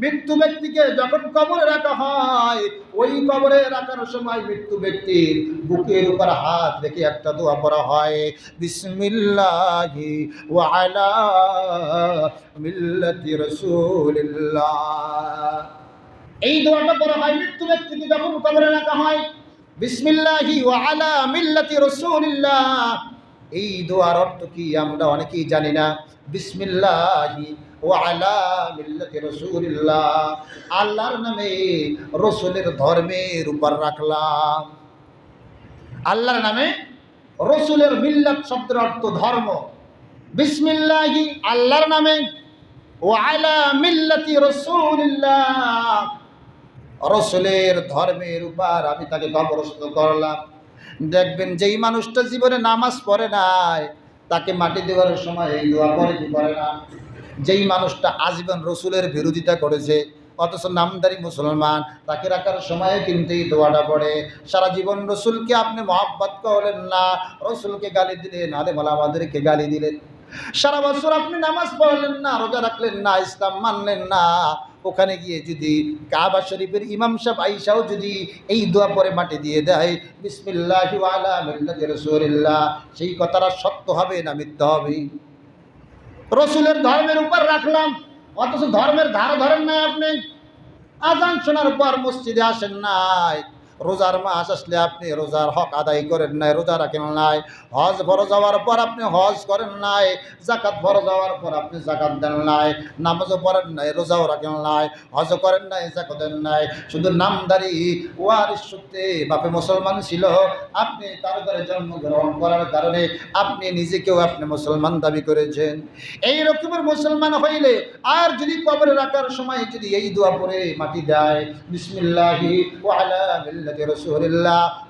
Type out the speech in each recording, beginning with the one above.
মৃত্যু ব্যক্তিকে যখন কবরে রাখা হয়, ওই কবরে রাখার সময় মৃত্যু ব্যক্তির বুকের উপর হাত রেখে একটা দোয়া পড়া হয়, বিসমিল্লাহি ওয়া আলা মিল্লাতি রাসূলিল্লাহ। এই দোয়াটা পড়া হয় মৃত্যু ব্যক্তিকে যখন কবরে রাখা হয়, বিসমিল্লাহি ওয়া আলা মিল্লাতি রাসূলিল্লাহ। এই দোয়ার অর্থ কি আমরা অনেকেই জানি না। বিসমিল্লাহি ওয়া আলা মিল্লাতি রাসূলিল্লাহ। আল্লাহর নামে রসুলের ধর্মের উপর রাখলাম। আল্লাহর নামে রসুলের মিল্লাত শব্দের অর্থ ধর্ম। বিসমিল্লাহি আল্লাহর নামে। ও আলা মিল্লাতি রসুলিল্লাহ। রসুলের ধর্মের উপর আমি তাকে কবরস্থ করলাম। দেখবেন যেই মানুষটা জীবনে নামাজ পড়ে নাই, তাকে মাটি দেওয়ার সময় এই দোয়া পড়ে কি করে না? যেই মানুষটা আজীবন রসুলের বিরোধিতা করেছে, অথচ নামদারি মুসলমান, তাকে রাখার সময়ে কিন্তু এই দোয়াটা পড়ে, সারা জীবন রসুলকে আপনি মহাব্বত করলেন না, রসুলকে গালি দিলেন আরে বলা আমাদেরকে গালি দিলেন। সারা বছর আপনি নামাজ পড়লেন না, রোজা রাখলেন না, ইসলাম মানলেন না। ওখানে গিয়ে যদি কাবা শরীফের ইমাম সাহেব আইসাও যদি এই দোয়া পরে মাটি দিয়ে দেয়, বিসমিল্লাহ রাসূলিল্লাহ সেই কথাটা সত্য হবে না মিথ্যা হবে? রসুলের ধর্মের উপর রাখলাম। অথচ ধর্মের ধারা ধরেন নাই আপনি। আজান শোনার পর মসজিদে আসেন নাই। রোজার মাস আসলে আপনি রোজার হক আদায় করেন নাই, রোজা রাখেন নাই। হজ ফরজ যাওয়ার পর আপনি হজ করেন নাই জাকাত ফরজ যাওয়ার পর আপনি জাকাত দেন নাই, নামাজও পড়েন নাই, রোজাও রাখেন নাই হজ করেন নাই জাকাত দেন নাই। শুধু নামদারি ওয়ারিস সূত্রে বাপে মুসলমান ছিল, আপনি তার ঘরে জন্মগ্রহণ করার কারণে আপনি নিজেকেও আপনি মুসলমান দাবি করেছেন। এই রকমের মুসলমান হইলে আর যদি কবরে রাখার সময় যদি এই দোয়া পরে মাটি দেয়, বিসমিল্লাহি ওয়ালা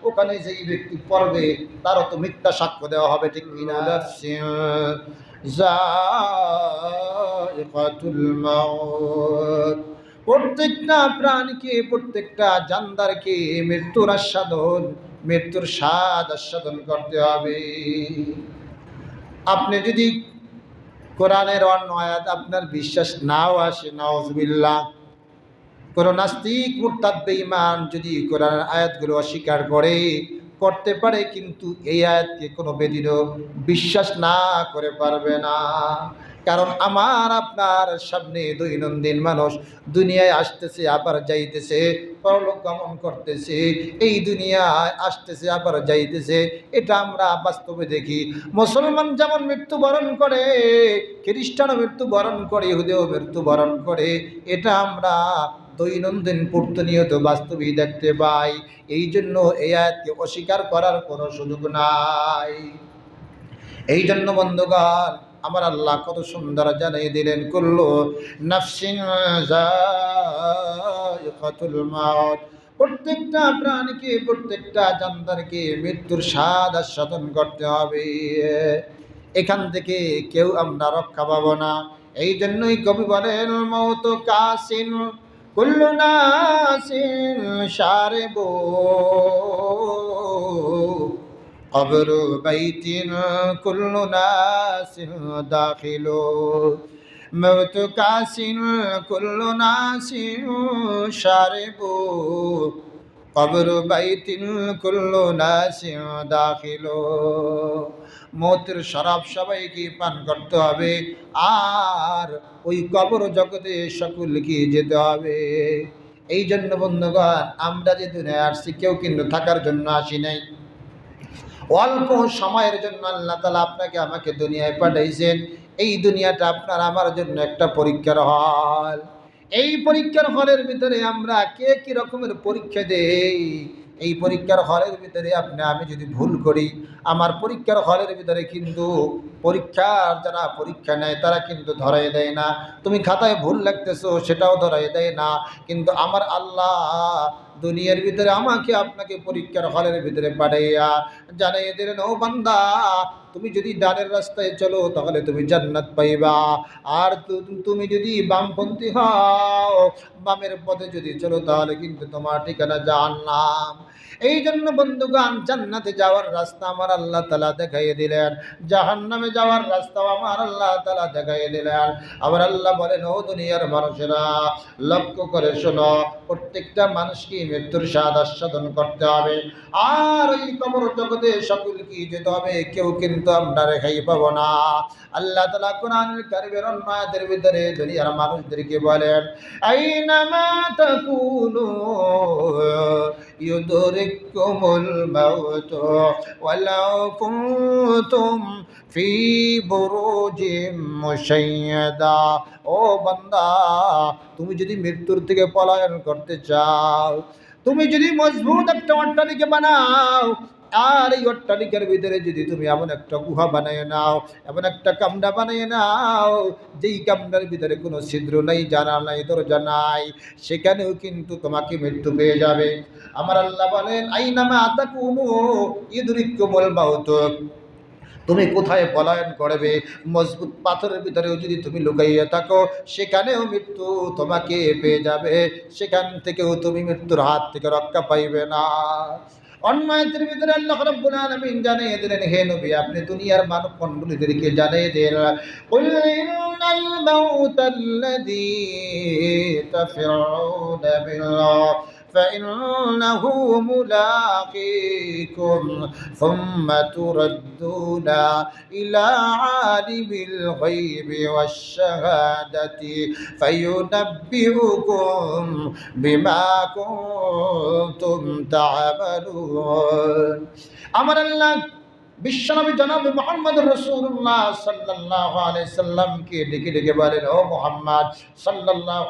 ওখানে যেই ব্যক্তি পড়বে, তারও তো মিথ্যা সাক্ষ্য দেওয়া হবে, ঠিক কিনা প্রত্যেকটা প্রাণীকে, প্রত্যেকটা জানদারকে মৃত্যুর আস্বাদন, মৃত্যুর স্বাদ আস্বাদন করতে হবে। আপনি যদি কোরআনের অন্য আয়াত আপনার বিশ্বাস নাও আসে নওয়াজবিল্লাহ কোনো নাস্তিক মুরতাদ বেঈমান যদি কোরআনের আয়াতগুলো অস্বীকার করে, করতে পারে কিন্তু এই আয়াতকে কোনো বেদিনও বিশ্বাস না করে পারবে না। কারণ আমার, আপনার সামনে দৈনন্দিন মানুষ দুনিয়ায় আসতেছে, আবার যাইতেছে, পরলোক গমন করতেছে, এই দুনিয়ায় আসতেছে, আবার যাইতেছে, এটা আমরা বাস্তবে দেখি। মুসলমান যেমন মৃত্যুবরণ করে, খ্রিস্টানও মৃত্যুবরণ করে, ইহুদেও মৃত্যুবরণ করে, এটা আমরা দৈনন্দিন প্রতিনিয়ত বাস্তবেই দেখতে পাই। এই জন্য এই আয়াতকে অস্বীকার করার কোনো সুযোগ নাই। এই জন্য বন্ধুগণ, আমার আল্লাহ কত সুন্দর জানিয়ে দিলেন করল নাফসিন প্রত্যেকটা প্রাণীকে, প্রত্যেকটা জানদারকে মৃত্যুর স্বাদ আস্বাদন করতে হবে। এখান থেকে কেউ আমরা রক্ষা পাবো না। এই জন্যই কবি বলেন, মৌত কাসিন কুল্লু নাসিন শারবু কবর বাইতিন কুল্লু নাসিন দাখিলু। মৌত কাসিন কুল্লু নাসিন শারবু কবর বাইতিন কুল্লু নাসিন দাখিলু। মতের শরাব সবাইকে পান করতে হবে। আর ওই কবর জগতে সকলকে যেতে হবে। এই জন্য বন্ধুগণ, আমরা যে দুনিয়া আসছি, কেউ কিন্তু থাকার জন্য আসি নাই। অল্প সময়ের জন্য আল্লাহ তালা আপনাকে আমাকে দুনিয়ায় পাঠাইছেন। এই দুনিয়াটা আপনার আমার জন্য একটা পরীক্ষার হল। এই পরীক্ষার হলের ভিতরে আমরা কে কি রকমের পরীক্ষা দেই? এই পরীক্ষার হলের ভিতরে আপনি, আমি যদি ভুল করি, আমার পরীক্ষার হলের ভিতরে কিন্তু পরীক্ষার যারা পরীক্ষা নেয়, তারা কিন্তু ধরাই দেয় না। তুমি খাতায় ভুল লাগতেছো সেটাও ধরাই দেয় না। কিন্তু আমার আল্লাহ দুনিয়ার ভিতরে আমাকে আপনাকে পরীক্ষার হলের ভিতরে পাঠাইয়া জানাইয়া দিলেন, ও বান্দা, তুমি যদি ডানের রাস্তায় চলো, তাহলে তুমি জান্নাত পাইবা। আর তুমি যদি বামপন্থী হও, বামের পথে যদি চলো, তাহলে কিন্তু তোমার ঠিকানা জাহান্নাম। এই জন্য বন্ধুগান জান্নাতে যাওয়ার রাস্তা আমার আল্লাহ তালা দেখাইয়ে দিলেন। জাহান্নামে যাওয়ার রাস্তা আমার আল্লাহ তালা দেখাইয়ে দিলেন। আবার আল্লাহ বলেন, ও দুনিয়ার মানুষেরা, লক্ষ্য করে শোনো, প্রত্যেকটা মানুষকে মৃত্যুর স্বাদ আস্বাদন করতে হবে। আর এই কবর জগতে সকলকে যেতে হবে, কেউ কিন্তু আমরা রেখাই পাবো না। আল্লাহ তালা কোরআনুল কারিবের অন্যায়দের ভিতরে দুনিয়ার মানুষদেরকে বলেন, আইনামা তাকুনু ইউদরিকুমুল الموت ولو كنتم ফি بروج মুশাইয়াদা ও বান্দা, তুমি যদি মৃত্যুর থেকে পলায়ন করতে চাও, তুমি যদি মজবুত একটা অট্টালিকা বানাও আর এই অট্টালিকার ভিতরে যদি তুমি এমন একটা গুহা বানিয়ে নাও, এমন একটা কামড়া বানিয়ে নাও, যেই কামড়ার ভিতরে কোনো ছিদ্র নাই জানা নাই, দরজা নাই, সেখানেও কিন্তু তোমাকে মৃত্যু পেয়ে যাবে। আমার আল্লাহ বলেন আইনামা আতা কুমু ইদুরিকুমুল মাউত। তুমি কোথায় পলায়ন করবে? মজবুত পাথরের ভিতরেও যদি তুমি লুকাইয়া থাকো, সেখানেও মৃত্যু তোমাকে পেয়ে যাবে। সেখান থেকেও তুমি মৃত্যুর হাত থেকে রক্ষা পাইবে না। অন্যায়ের ভিতরে আল্লাহ রাব্বুল আলামিন জানিয়ে দিলেন হে নবী আপনি দুনিয়ার মানব মণ্ডলীদেরকে জানিয়ে দিন قل إن الموت الذي تفرون منه فإنه ملاقيكم ثم تردون إلى عالم الغيب والشهادة فينبئكم بما كنتم تعملون أمر الله বিশ্বনবী জনাব মোহাম্মদ রসুল্লাহ সাল্লাহ সাল্লামকে ডেকে ডেকে বলেন ও মোহাম্মদ সাল্লাহ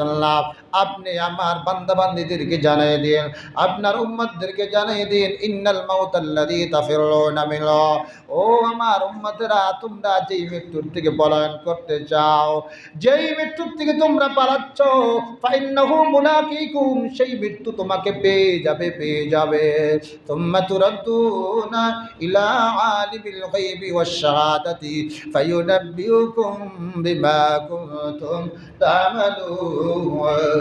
সাল্লাম আপনি আমার বান্দাবান্দিদেরকে জানাই দিন, আপনার উম্মতদেরকে জানাই দিন, ইন্নাল মাউতাল্লাযী তাফিরুনা মিনহু। ও আমার উম্মতেরা, তোমরা যেই মৃত্যুর থেকে পলায়ন করতে চাও, যেই মৃত্যুর থেকে তোমরা পালাচ্ছ, ফাইন্নাহু মুলাকিকুম সেই মৃত্যু তোমাকে পেয়ে যাবে পেয়ে যাবে। তুম্মা তুরাদ্দুনা ইলা আলিমিল গায়বি ওয়াশ শাহাদাতি ফায়ুনাব্বিউকুম বিমা কুনতুম তা'মালুন।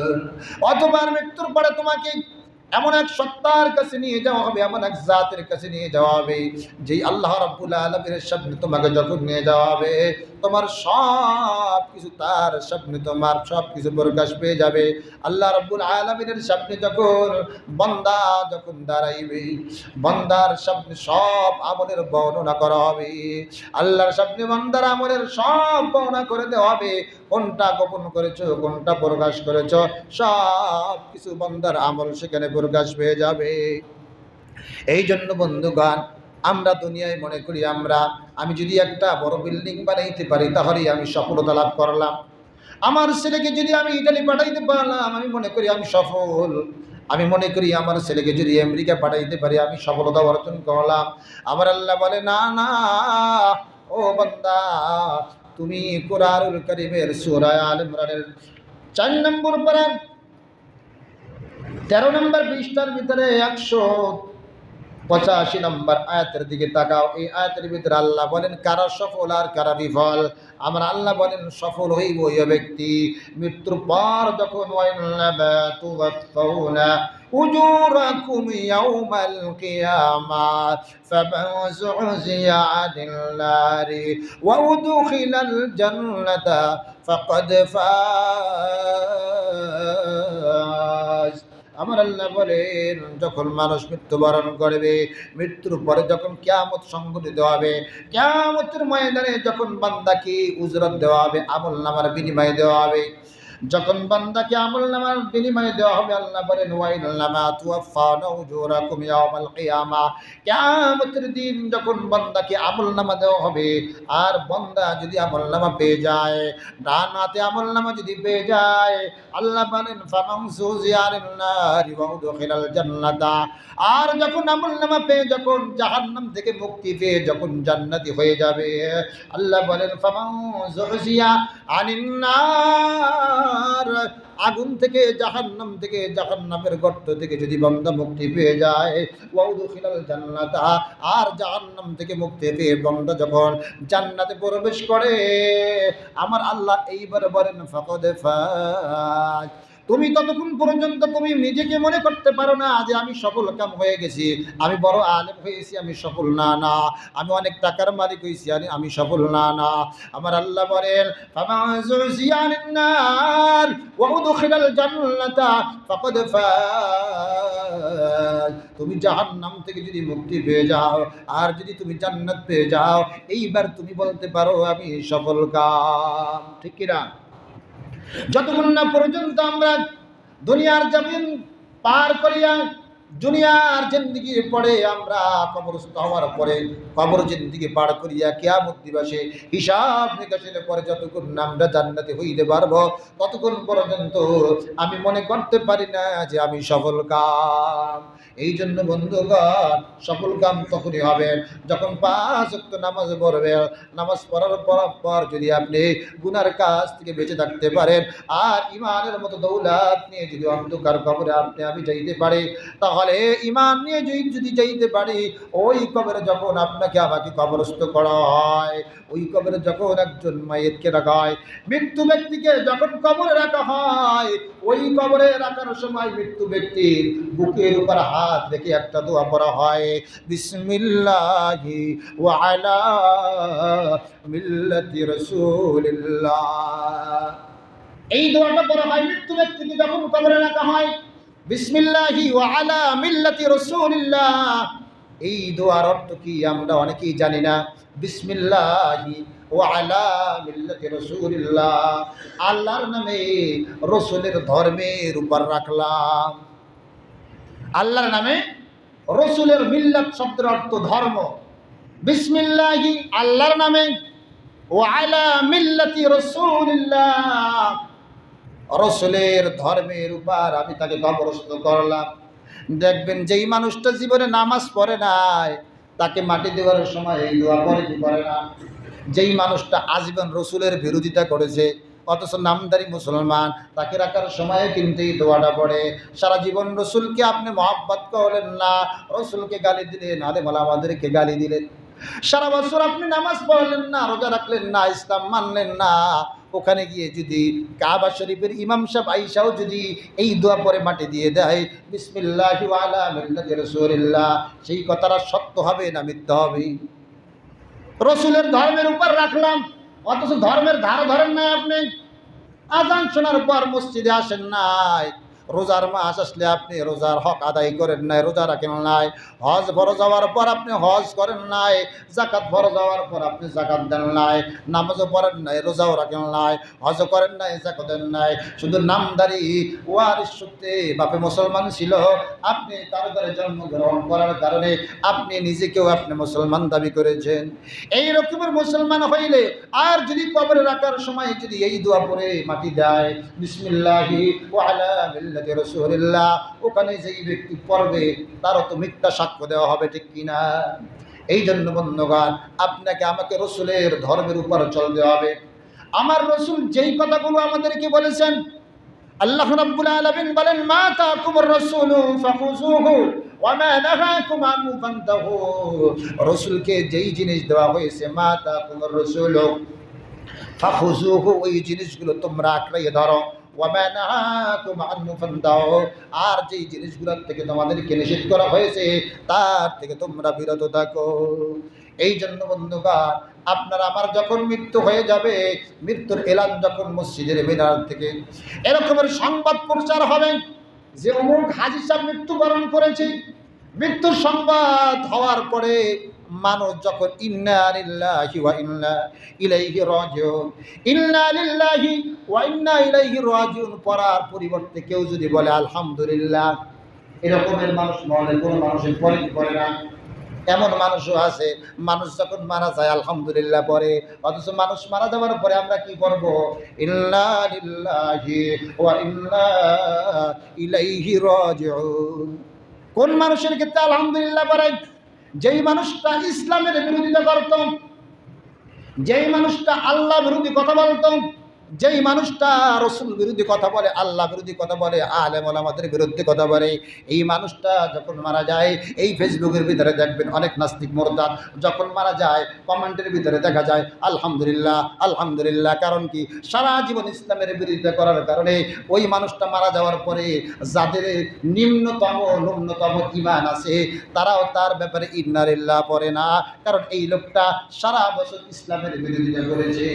অতবার মৃত্যুর পরে তোমাকে এমন এক সত্তার কাছে নিয়ে যাওয়া হবে, এমন এক জাতের কাছে নিয়ে যাওয়া হবে, যেই আল্লাহ রাব্বুল আলামিনের সামনে তোমাকে যখন নিয়ে যাওয়া হবে, তোমার সব কিছু তার সামনে, তোমার সব কিছু প্রকাশ পেয়ে যাবে। আল্লাহ রাব্বুল আলামিনের সামনে যখন, বন্দা যখন দাঁড়াইবে, বন্দার সামনে সব আমলের বর্ণনা করা হবে। আল্লাহর সামনে বন্দার আমলের সব বর্ণনা করে দেওয়া হবে। কোনটা গোপন করেছ, কোনটা প্রকাশ করেছ? সব কিছু বন্দার আমল সেখানে প্রকাশ পেয়ে যাবে। এই জন্য বন্ধুগান আমরা দুনিয়ায় মনে করি আমরা, আমি যদি একটা বড় বিল্ডিং বানাইতে পারি, তাহলেই আমি সফলতা লাভ করলাম। আমার ছেলেকে যদি আমি ইটালি পাঠাইতে পারলাম, আমি মনে করি আমি সফল। আমি মনে করি আমার ছেলেকে যদি আমেরিকা পাঠাইতে পারি, আমি সফলতা অর্জন করলাম। আমার আল্লাহ বলে, না না, ও বান্দা তুমি কোরআনুল করিমের সূরা আল ইমরানের চার নম্বর পারার তেরো নম্বর পৃষ্ঠার ভিতরে একশো পঁচাশি নম্বর আয়াতের দিকে তাকাও। এই আয়াতের ভিতরে আল্লাহ বলেন, কারা সফল আর কারা বিফল? আমরা আল্লাহ বলেন, সফল হইব ওই ব্যক্তি। মৃত্যুর পর যখন أجوركم يوم القيامة فمن زعزي عن النار وأدخل الجنة فقد فاز আমার আল্লাহ বলেন যখন মানুষ মৃত্যুবরণ করবে মৃত্যুর পরে যখন কেয়ামত সংঘটিত হবে কেয়ামতের ময়দানে যখন বান্দাকে উজরত দেওয়া হবে আমল নামার বিনিময় দেওয়া হবে যখন বান্দাকে আমল নামার বিনিময়ে দেওয়া হবে, আল্লাহ বলেন, ওয়াইনাল্লামা তুওয়াফাউনা উজুরাকুম ইয়াওমাল কিয়ামা। কিয়ামতের দিন যখন বান্দাকে আমল নামা দেওয়া হবে, আর বান্দা যদি আমল নামা পেয়ে যায়, ডান হাতে আমল নামা যদি পেয়ে যায়, আল্লাহ বলেন, ফামান সুজিয়ারিন নারি ওয়া উদখিলাল জান্নাতা। আর যখন আমল নামা পেয়ে, যখন জাহান্নাম থেকে মুক্তি পেয়ে, যখন জান্নাতি হয়ে যাবে, আল্লাহ বলেন, ফামান সুজিয়া আনিন নার নার আগুন থেকে জাহান্নাম থেকে জাহান্নামের গর্ত থেকে যদি বান্দা মুক্তি পেয়ে যায়, ওয়াউদখিলাল জান্নাতা। আর জাহান্নাম থেকে মুক্তি পেয়ে বান্দা যখন জান্নাতে প্রবেশ করে, আমার আল্লাহ এইবার বলেন, ফকদে ফাজ। তুমি ততক্ষণ পর্যন্ত তুমি নিজেকে মনে করতে পারো না যে আমি সফল কাম হয়ে গেছি। আমি বড় আলেম হয়েছি, আমি সফল না না। আমি অনেক টাকার মালিক হয়েছি আমি সফল না না। আমার আল্লাহ বলেন জান্নাতা, ফাকাদ ফাজ। থেকে যদি মুক্তি পেয়ে যাও, আর যদি তুমি জান্নাত পেয়ে যাও, এইবার তুমি বলতে পারো, আমি সফল কাম। ঠিক কি না যতক্ষণ না পর্যন্ত আমরা দুনিয়ার জমিন পার করিয়া দুনিয়ার জিন্দিগির পরে আমরা কবরস্থ হওয়ার পরে কবর জিন্দিগি পার করিয়া কেয়ামত দিবসে হিসাব নিকাশের পরে যতক্ষণ আমরা জান্নাতে হইতে পারব, ততক্ষণ পর্যন্ত আমি মনে করতে পারি না যে আমি সফল কাম। এই জন্য বন্ধুগণ, সফল কাম তখনই হবে যখন পাঁচ ওয়াক্ত নামাজ পড়বে। নামাজ পড়ার পর পর যদি আপনি গুনার কাজ থেকে বেঁচে থাকতে পারেন, আর ইমানের মতো দৌলাত নিয়ে যদি অন্ধকার কবরে আপনি আমি যাইতে পারি, তাহলে ইমান নিয়ে যদি যদি যাইতে পারি, ওই কবরে যখন আপনাকে আমাকে কবরস্থ করা হয়, ওই কবরে যখন একজন মায়েরকে রাখা হয় মৃত্যু ব্যক্তিকে যখন কবরে রাখা হয়, ওই কবরে রাখার সময় মৃত্যু ব্যক্তির বুকের উপর হাত রেখে একটা দোয়া পড়া হয়, বিসমিল্লাহি ওয়া আলা মিল্লাতি রাসূলিল্লাহ। এই দোয়াটা পড়া হয় মৃত্যু ব্যক্তিকে যখন কবরে রাখা হয় বিসমিল্লাহি ওয়া আলা মিল্লাতি রাসূলিল্লাহ। এই দোয়ার অর্থ কি? আমরা অনেকেই জানি না। বিসমিল্লাহি ওয়া আলা মিল্লাতি রাসূলিল্লাহ। আল্লাহর নামে রসুলের ধর্মের উপর রাখলাম। আল্লাহর নামে রসুলের মিল্লাত শব্দের অর্থ ধর্ম। বিসমিল্লাহি আল্লাহর নামে ও আলা মিল্লাতি রসুলিল্লাহ। রসুলের ধর্মের উপর আমি তাকে কবরস্থ করলাম। দেখবেন যেই মানুষটা জীবনে নামাজ পড়ে নাই, তাকে মাটি দেওয়ার সময় এই দোয়া পড়ে কি করে না? যেই মানুষটা আজীবন রসুলের বিরোধিতা করেছে, অথচ নামদারি মুসলমান, তাকে রাখার সময় কিন্তু এই দোয়াটা পড়ে। সারা জীবন রসুলকে আপনি মহাব্বত করলেন না, রসুলকে গালি দিলেন আলে মালা আমাদেরকে গালি দিলেন। সারা বছর আপনি নামাজ পড়লেন না, রোজা রাখলেন না, ইসলাম মানলেন না ওখানে গিয়ে যদি কাবা শরীফের ইমাম সাহেব আইসাও যদি এই দোয়া পরে মাটি দিয়ে দেয়, বিসমিল্লাহ রসুল্লাহ সেই কথাটা সত্য হবে না মিথ্যা হবে? রসুলের ধর্মের উপর রাখলাম, অথচ ধর্মের ধার ধরেন না আপনি। আজান শোনার পর মসজিদে আসেন নাই রোজার মাস আসলে আপনি রোজার হক আদায় করেন নাই, রোজা রাখেন নাই, হজ ভর যাওয়ার পর আপনি হজ করেন নাই জাকাত ভর যাওয়ার পর আপনি জাকাত দেন নাই, নামাজও পড়েন নাই, রোজাও রাখেন নাই হজ করেন নাই জাকাত দেন নাই। শুধু নামদারি ওয়ারিস সূত্রে বাপে মুসলমান ছিল, আপনি তার ঘরে জন্মগ্রহণ করার কারণে আপনি নিজেকেও আপনি মুসলমান দাবি করেছেন। এই রকমের মুসলমান হইলে আর যদি কবরে রাখার সময় যদি এই দোয়া পরে মাটি দেয়, বিসমিল্লাহি ওয়ালা মিল্লাতি রসুল্লাহ ওখানে যেই ব্যক্তি পড়বে, তারও তো মিথ্যা সাক্ষ্য দেওয়া হবে, ঠিক কিনা? এই জন্য বন্ধুগান আপনাকে আমাকে রসুলের ধর্মের উপর চলতে হবে। আমার রসুল যেই কথাগুলো আমাদেরকে বলেছেন, আল্লাহ রাব্বুল আলামিন বলেন, মা তাকুমুর রাসূলু ফাখুযুহু ওয়া মা নাহাকুম আনহু ফান্তাহু। রাসূলকে যেই জিনিস দেওয়া হয়েছে, মা তাকুমুর রাসূলু ফাখুযুহু ওই জিনিসগুলো তোমরা আঁকড়িয়ে ধরো। আর যেই জিনিসগুলোর থেকে তোমাদেরকে নিষেধ করা হয়েছে, তার থেকে তোমরা বিরত থাকো। এই জন্য বন্ধুগণ, আপনার আমার যখন মৃত্যু হয়ে যাবে, মৃত্যুর এলান যখন মসজিদের মিনার থেকে এরকমের সংবাদ প্রচার হবে যে অমুক হাজি সাহেব মৃত্যুবরণ করেছে। মৃত্যুর সংবাদ হওয়ার পরে মানুষ যখন ইন্না লিল্লাহি ওয়া ইন্না ইলাইহি রাজিউন ইন্না লিল্লাহি ওয়া ইন্না ইলাইহি রাজিউন পড়ার পরিবর্তে কেউ যদি বলে, আলহামদুলিল্লাহ এরকমের মানুষ মনে কোনো মানুষের পরে করে না? এমন মানুষও আছে, মানুষ যখন মারা যায়, আলহামদুলিল্লাহ পরে অথচ মানুষ মারা যাওয়ার পরে আমরা কি করব ইলাইহি কোন মানুষের ক্ষেত্রে আলহামদুলিল্লাহ পরে যেই মানুষটা ইসলামের বিরোধিতা করত যেই মানুষটা আল্লাহ বিরোধী কথা বলতো যেই মানুষটা রসুল বিরোধী কথা বলে, আল্লাহ বিরোধী কথা বলে, আলেম আমাদের বিরুদ্ধে কথা বলে, এই মানুষটা যখন মারা যায়, এই ফেসবুকের ভিতরে দেখবেন অনেক নাস্তিক মোরতাদ যখন মারা যায়, কমেন্টের ভিতরে দেখা যায়, আলহামদুলিল্লাহ আলহামদুলিল্লাহ, কারণ কি? সারা জীবন ইসলামের বিরোধিতা করার কারণে ওই মানুষটা মারা যাওয়ার পরে যাদের নিম্নতম, ন্যূনতম ইমান আছে, তারাও তার ব্যাপারে ইন্নারিল্লাহ পড়ে না। কারণ এই লোকটা সারা বছর ইসলামের বিরোধিতা করেছে।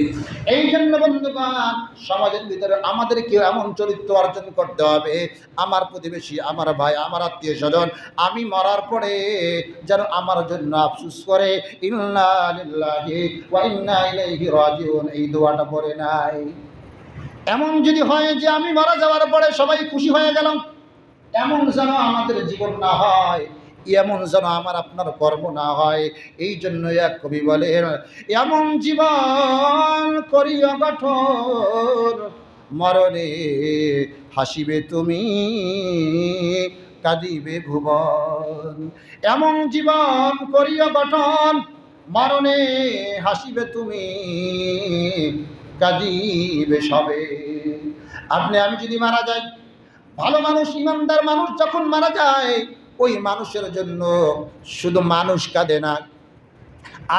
এই জন্য বন্ধুগণ সমাজের ভিতরে আমাদেরকে এমন চরিত্র অর্জন করতে হবে। আমার প্রতিবেশী, আমার ভাই, আমার আত্মীয় স্বজন, আমি মরার পরে যেন আমার জন্য আফসুস করে এই দোয়াটা পড়ে নাই। এমন যদি হয় যে আমি মারা যাওয়ার পরে সবাই খুশি হয়ে গেলাম, এমন যেন আমাদের জীবন না হয়। এমন যেন আমার আপনার কর্ম না হয়। এই জন্য এক কবি বলেন, এমন জীবন করিয়া গঠন মরণে হাসিবে তুমি, কাঁদিবে ভুবন। এমন জীবন করিয়া গঠন মরণে হাসিবে তুমি, কাঁদিবে সবে। আপনি, আমি যদি মারা যাই, ভালো মানুষ, ইমানদার মানুষ যখন মারা যায় ওই মানুষের জন্য শুধু মানুষ কাঁদে না,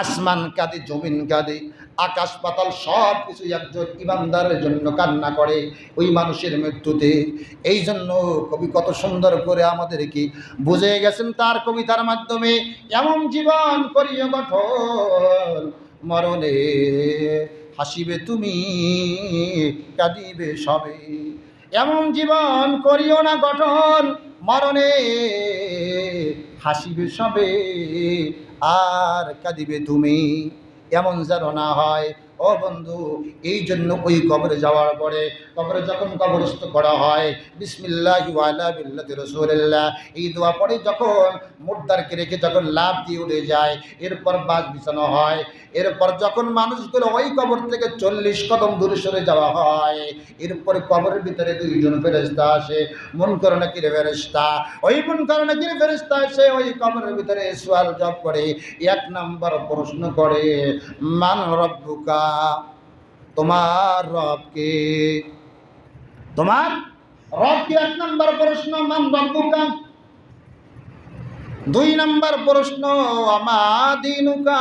আসমান কাঁদে, জমিন কাঁদে, আকাশ পাতাল সব কিছু একজন ইমানদারের জন্য কান্না করে ওই মানুষের মৃত্যুতে। এই জন্য কবি কত সুন্দর করে আমাদেরকে বুঝে গেছেন তার কবিতার মাধ্যমে, এমন জীবন করিও গঠন মরণে, হাসিবে তুমি, কাঁদিবে সবে। এমন জীবন করিও না গঠন মরণে হাসিবে সবে। আর কাঁদিবে তুমি এমন যেন না হয় ও বন্ধু, এই জন্য ওই কবরে যাওয়ার পরে কবরে যখন কবরস্থ করা হয়, বিসমিল্লাহ এই দোয়া পরে যখন মুর্দারকে রেখে যখন লাভ দিয়ে উঠে যায়, এরপর বাস বিছানো হয়, এরপর যখন মানুষগুলো ওই কবর থেকে চল্লিশ কদম দূরে সরে যাওয়া হয়, এরপরে কবরের ভিতরে দুইজন ফেরেস্তা আসে, মন করে নাকি রে ফেরেস্তা ওই মন করে নাকি রে ফেরেস্তা আসে ওই কবরের ভিতরে সোয়াল জব করে, এক নাম্বার প্রশ্ন করে, মান রব্বুকা তোমার রবকে। তোমার রবকে এক নাম্বার প্রশ্ন মান রব্বুকা দুই নাম্বার প্রশ্ন, আমাদিনুকা।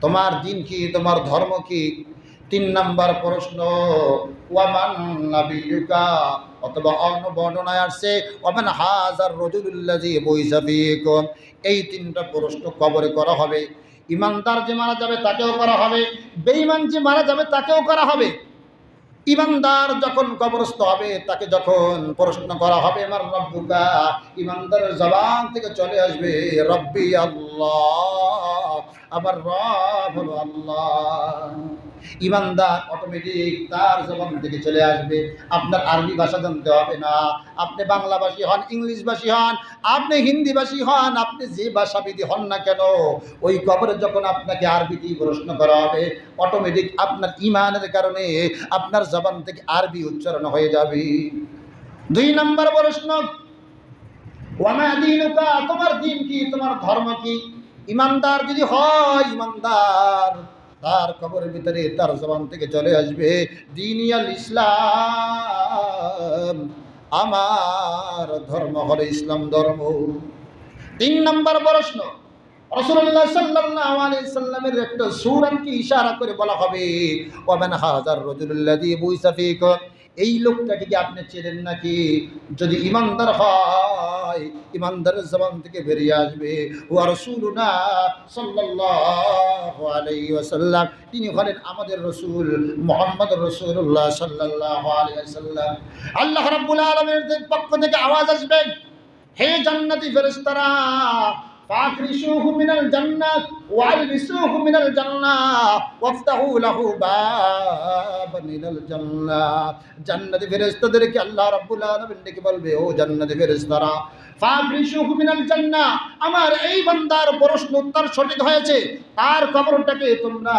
তোমার দিন কি, তোমার ধর্ম কি? তিন নাম্বার প্রশ্ন, ওয়ামান নাবিয়ুকা। অথবা অন্য বর্ণনায় আসছে, ওয়ামান হাজার রজুলুল্লাজি বৈসাফিকুম এই তিনটা প্রশ্ন কবরে করা হবে। ইমানদার যে মারা যাবে তাকেও করা হবে, বেঈমান যে মারা যাবে তাকেও করা হবে। ইমানদার যখন কবরস্থ হবে, তাকে যখন প্রশ্ন করা হবে আমার রব্বুকা? ইমানদারের জবান থেকে চলে আসবে, রব্বি আল্লাহ আমার রব হলো আল্লাহ। ইমানদার অটোমেটিক তার জবান থেকে চলে আসবে। আপনার আরবি ভাষা জানতে হবে না। আপনি বাংলাভাষী হন, ইংলিশভাষী হন, আপনি হিন্দিভাষী হন, আপনি যে ভাষাবিধি হন না কেন, ওই কবরে যখন আপনাকে আরবিতেই প্রশ্ন করা হবে অটোমেটিক আপনার ইমানের কারণে আপনার জবান থেকে আরবি উচ্চারণ হয়ে যাবে। দুই নম্বর প্রশ্ন তোমার দিন কি? তোমার ধর্ম কি? ইমানদার যদি হয়, ইমানদার। তার কবরের ভিতরে তার জবান থেকে চলে আসবে, দিনিয়াল ইসলাম। আমার ধর্ম হলো ইসলাম ধর্ম। তিন নম্বর প্রশ্ন ইশারা করে বলা হবে? ওয়ামান হাজার ফীকুম। এই লোকটাকে আপনি চেনেন নাকি? যদি ইমানদার হয় ইমানদারের জবান থেকে বেরিয়ে আসবে ও রসুলুনা সাল্লাল্লাহু আলাইহি ওয়াসাল্লাম তিনি হলেন আমাদের রসুল মোহাম্মদ রসুল্লাহ সাল্লাল্লাহু আলাইহি ওয়াসাল্লাম আল্লাহ রাব্বুল আলামিনের পক্ষ থেকে আওয়াজ আসবে হে জান্নাতি ফেরেশতারা فافرشوه من الجنة والبسوه من الجنة وافتحوا له بابا من الجنة জান্নাতি ফেরেশতাদেরকে আল্লাহ রাব্বুল আলামিন ডেকে বলবে ও জান্নাতি ফেরেশতারা ফাফরিশুহু মিনাল জান্নাহ আমার এই বান্দার প্রশ্ন উত্তর সঠিক হয়েছে। তার কবরটাকে তোমরা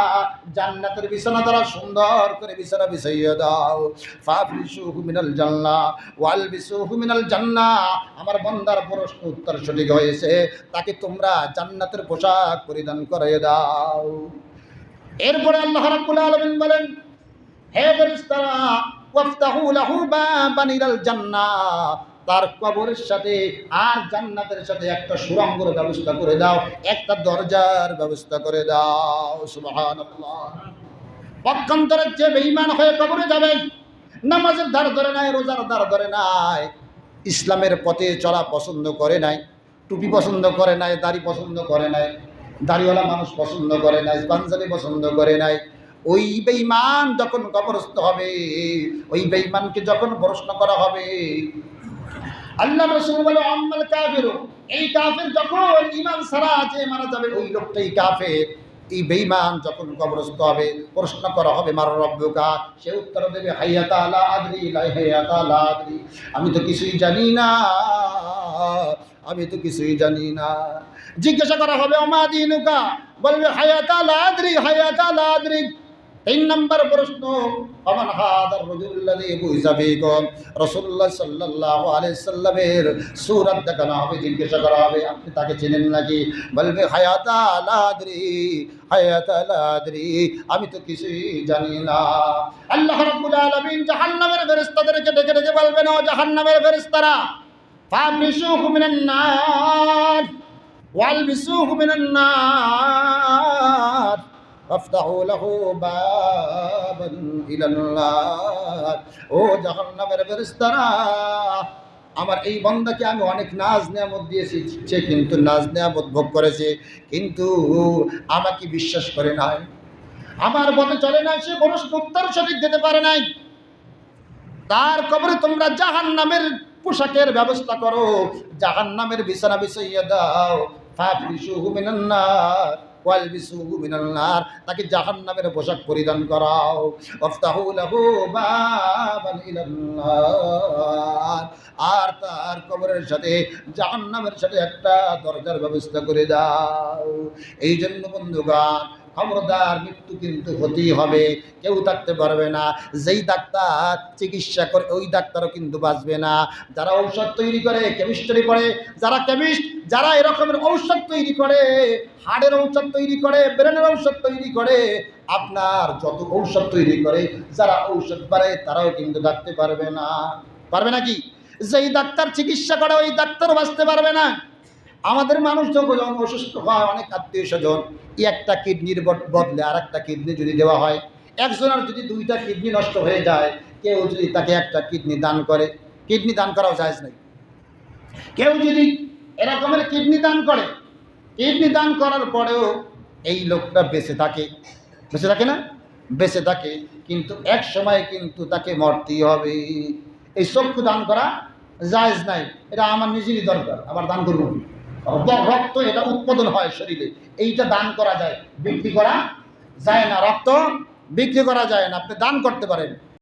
জান্নাতের বিছানা দ্বারা সুন্দর করে বিছানা বিছাইয়ে দাও। ফাফরিশুহু মিনাল জান্নাহ ওয়ালবিসুহু মিনাল জান্নাহ। আমার বান্দার প্রশ্ন উত্তর সঠিক হয়েছে। তাকে তোমরা জান্নাতের পোশাক পরিধান করে দাও। এরপরে আল্লাহ রাব্বুল আলামিন বলেন, হে ফেরেশতারা, ওয়াফতাহু লাহু বাবান ইলাল তার কবরের সাথে আর জান্নাতের সাথে একটা সুরঙ্গের ব্যবস্থা করে দাও, একটা দরজার ব্যবস্থা করে দাও, সুবহানাল্লাহ। পক্ষান্তরের যে বেঈমান হয়ে কবরে যাবে, নামাজের ধার ধরে নাই, রোজার ধার ধরে নাই, ইসলামের পথে চলা পছন্দ করে নাই, টুপি পছন্দ করে নাই, দাড়ি পছন্দ করে নাই, দাড়িওয়ালা মানুষ পছন্দ করে নাই, পাঞ্জাবি পছন্দ করে নাই, ওই বেঈমান যখন কবরস্থ হবে, ওই বেঈমানকে যখন প্রশ্ন করা হবে আল্লাহ রসুল বলে, আম্মাল কাফির। এই কাফের যখন ইমান সারা আছে মারা যাবে, ওই লোকটাই কাফের। এই বেইমান যখন কবরস্থ হবে, প্রশ্ন করা হবে, মার রব্বুকা? সে উত্তর দেবে হাইয়াতা আলা আদরি হাইয়াতা আলা আদরি। আমি তো কিছুই জানি না, আমি তো কিছুই জানি না। জিজ্ঞাসা করা হবে অমা দিনুকা? বলবে হায়াতা আলা আদরি হায়াতা আলা আদরি। তিন নম্বর প্রশ্ন, অমান হাদার রজুল্লাদি বুঝা বেগম রসুল্লাহ সাল্লাল্লাহু আলাইহি সাল্লামের সূরত দেখানো হবে, জিজ্ঞাসা করা হবে, আপনি তাকে চেনেন নাকি? বলবে, হায়াতা আলাদরি হায়াতা আলাদরি আমি তো কিছুই জানি না। আল্লাহ রাব্বুল আলামিন জাহান্নামের ফেরেশতাদেরকে ডেকে ডেকে বলবেন, ও জাহান্নামের ফেরেশতারা ফাবরিশুহু মিনান নার, ওয়ালবিসুহু মিনান নার। ফাফতাহু লাহু বাবান ইলাল্লাহ ও জাহান্নামের ফেরেশতারা, আমার এই বন্দাকে আমি অনেক নাজ নিয়ামত দিয়েছি, সে কিন্তু নাজ নিয়ামত ভোগ করেছে, কিন্তু আমাকে বিশ্বাস করে নাই। আমার পথে চলে না সে কোনো উত্তর সঠিক দিতে পারে নাই। তার কবরে তোমরা জাহান নামের পোশাকের ব্যবস্থা করো জাহান নামের বিছানা বিছাইয়া দাও। ফাফরিশুহু মিনান নার। ওয়ালবিসুহু জাহান নার, তাকে জাহান্নামের পোশাক পরিধান করাও। আর তার কবরের সাথে, জাহান্নামের সাথে একটা দরজার ব্যবস্থা করে দাও। এই জন্য বন্ধুগান খবরদার মৃত্যু কিন্তু হতেই হবে। কেউ থাকতে পারবে না। যেই ডাক্তার চিকিৎসা করে, ওই ডাক্তারও কিন্তু বাঁচবে না। যারা ঔষধ তৈরি করে কেমিস্ট্রি করে যারা কেমিস্ট যারা এরকমের ঔষধ তৈরি করে হাড়ের ঔষধ তৈরি করে ব্রেনের ঔষধ তৈরি করে, আপনার যত ঔষধ তৈরি করে, যারা ঔষধ পারে, তারাও কিন্তু থাকতে পারবে না। পারবে নাকি যেই ডাক্তার চিকিৎসা করে, ওই ডাক্তারও বাঁচতে পারবে না। আমাদের মানুষ যখন অসুস্থ হয়, অনেক আত্মীয় স্বজন, একটা কিডনির বদলে আর একটা কিডনি যদি দেওয়া হয়, একজনের যদি দুইটা কিডনি নষ্ট হয়ে যায়, কেউ যদি তাকে একটা কিডনি দান করে কিডনি দান করাও যায় নাই। কেউ যদি এরকমের কিডনি দান করে কিডনি দান করার পরেও এই লোকটা বেঁচে থাকে বেঁচে থাকে না? বেঁচে থাকে, কিন্তু এক সময় কিন্তু তাকে মরতেই হবে। এই চক্ষু দান করা জায়েজ নাই। এটা আমার নিজেরই দরকার, আবার দান করব? রক্ত এটা উৎপাদন হয় শরীরে, এইটা দান করা যায়। বিক্রি করা যায় না। রক্ত বিক্রি করা যায় না। আপনি দান করতে পারেন।